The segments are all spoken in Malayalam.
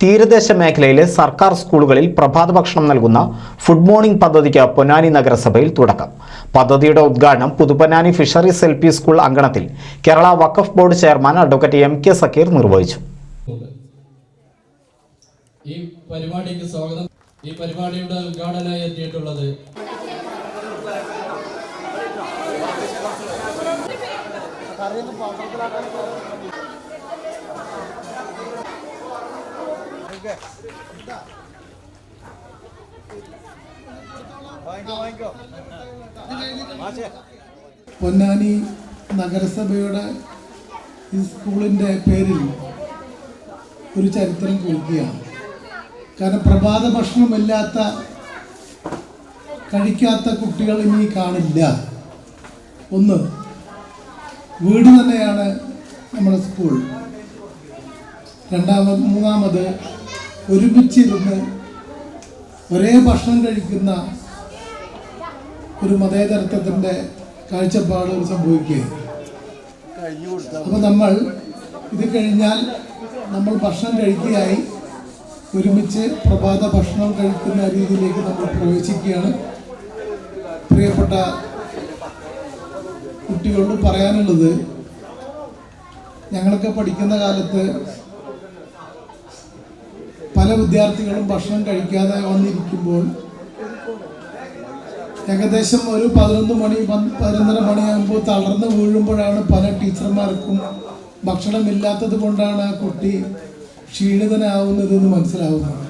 തീരദേശ മേഖലയിലെ സർക്കാർ സ്കൂളുകളിൽ പ്രഭാത ഭക്ഷണം നൽകുന്ന ഫുഡ് മോർണിംഗ് പദ്ധതിക്ക് പൊന്നാനി നഗരസഭയിൽ തുടക്കം പദ്ധതിയുടെ ഉദ്ഘാടനം Puthuponnani fisheries L P school അങ്കണത്തിൽ Kerala Waqf board chairman advocate M K Zakir നിർവഹിച്ചു. ഈ പരിപാടിക്ക് സ്വാഗതം ഈ പരിപാടിയുടെ പൊന്നാനി നഗരസഭയുടെ ഈ സ്കൂളിന്റെ പേരിൽ ഒരു ചരിത്രം കുറിക്കുകയാണ്. കാരണം പ്രഭാത ഭക്ഷണമില്ലാത്ത കഴിക്കാത്ത കുട്ടികൾ ഇനി കാണില്ല. ഒന്ന് വീട് തന്നെയാണ് നമ്മുടെ സ്കൂൾ. രണ്ടാമത് മൂന്നാമത് ഒരുമിച്ചിരുന്ന് ഒരേ ഭക്ഷണം കഴിക്കുന്ന ഒരു മതേതരത്വത്തിന്റെ കാഴ്ചപ്പാട് സംഭവിക്കുകയാണ്. അപ്പോൾ നമ്മൾ ഇത് കഴിഞ്ഞാൽ നമ്മൾ ഭക്ഷണം കഴിക്കുകയായി ഒരുമിച്ച് പ്രഭാത ഭക്ഷണം കഴിക്കുന്ന രീതിയിലേക്ക് നമ്മൾ പ്രവേശിക്കുകയാണ്. പ്രിയപ്പെട്ട കുട്ടികളോട് പറയാനുള്ളത് ഞങ്ങളൊക്കെ പഠിക്കുന്ന കാലത്ത് പല വിദ്യാർത്ഥികളും ഭക്ഷണം കഴിക്കാതെ വന്നിരിക്കുമ്പോൾ ഏകദേശം ഒരു പതിനൊന്ന് മണി പതിനൊന്നര മണിയാകുമ്പോൾ തളർന്ന് വീഴുമ്പോഴാണ് പല ടീച്ചർമാർക്കും ഭക്ഷണമില്ലാത്തത് കൊണ്ടാണ് ആ കുട്ടി ക്ഷീണിതനാവുന്നതെന്ന് മനസ്സിലാവുന്നത്.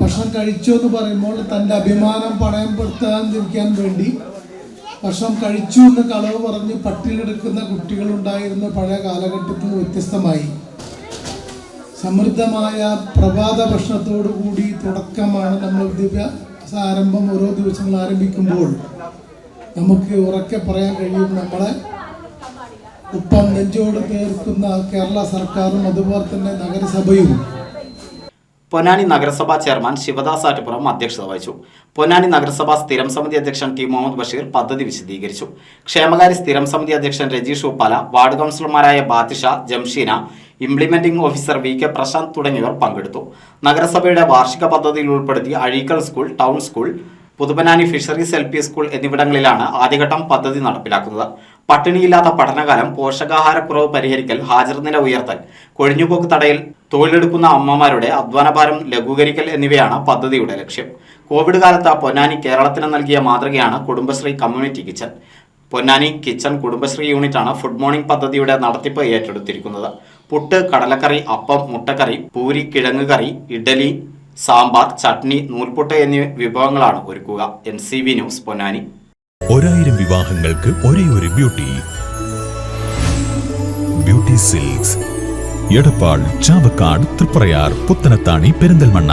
ഭക്ഷണം കഴിച്ചു എന്ന് പറയുമ്പോൾ തന്റെ അഭിമാനം പണയപ്പെടുത്താതിരിക്കാൻ വേണ്ടി ഭക്ഷണം കഴിച്ചു എന്ന് കളവ് പറഞ്ഞ് പട്ടിയിലെടുക്കുന്ന കുട്ടികളുണ്ടായിരുന്ന പഴയ കാലഘട്ടത്തിൽ വ്യത്യസ്തമായി. സമൃദ്ധമായ പ്രഭാത ഭക്ഷണത്തോടു കൂടി തുടക്കമാണ് നമ്മൾ വിദ്യാഭ്യാസ ആരംഭം ഓരോ ദിവസങ്ങൾ ആരംഭിക്കുമ്പോൾ നമുക്ക് ഉറക്കെ പറയാൻ കഴിയും നമ്മളെ ഉപ്പം നെഞ്ചോട് തീർക്കുന്ന കേരള സർക്കാരും അതുപോലെ തന്നെ നഗരസഭയും. പൊന്നാനി നഗരസഭാ ചെയർമാൻ ശിവദാസ് ആറ്റുപുറം അധ്യക്ഷത വഹിച്ചു. പൊന്നാനി നഗരസഭാ സ്ഥിരം സമിതി അധ്യക്ഷൻ ടി മുഹമ്മദ് ബഷീർ പദ്ധതി വിശദീകരിച്ചു. ക്ഷേമകാര്യ സ്ഥിരം സമിതി അധ്യക്ഷൻ രജീഷ് ഉപ്പാല വാർഡ് കൗൺസിലർമാരായ Bathisha Jamsheena implementing officer V K Prashanth തുടങ്ങിയവർ പങ്കെടുത്തു. നഗരസഭയുടെ വാർഷിക പദ്ധതിയിൽ ഉൾപ്പെടുത്തി Azhikkal school town school Puthuponnani fisheries L P school എന്നിവിടങ്ങളിലാണ് ആദ്യഘട്ടം പദ്ധതി നടപ്പിലാക്കുന്നത്. പട്ടിണിയില്ലാത്ത പഠനകാലം പോഷകാഹാരക്കുറവ് പരിഹരിക്കൽ ഹാജർനില ഉയർത്തൽ കൊഴിഞ്ഞുപോക്ക് തടയൽ തൊഴിലെടുക്കുന്ന അമ്മമാരുടെ അധ്വാനഭാരം ലഘൂകരിക്കൽ എന്നിവയാണ് പദ്ധതിയുടെ ലക്ഷ്യം. കോവിഡ് കാലത്ത് പൊന്നാനി കേരളത്തിന് നൽകിയ മാതൃകയാണ് Kudumbashree community kitchen. Ponnani kitchen Kudumbashree യൂണിറ്റാണ് ഫുഡ് മോർണിംഗ് പദ്ധതിയുടെ നടത്തിപ്പ് ഏറ്റെടുത്തിരിക്കുന്നത്. പുട്ട് കടലക്കറി അപ്പം മുട്ടക്കറി പൂരി കിഴങ്ങ് കറി ഇഡലി സാമ്പാർ ചട്നി നൂൽപുട്ട് എന്നീ വിഭവങ്ങളാണ് ഒരുക്കുക. N C V news Ponnani. ഒരായിരം വിവാഹങ്ങൾക്ക് ഒരേ ഒരു Beauty. Beauty Silks. Edappal Chavakkad Triprayar Puthanathani Perinthalmanna.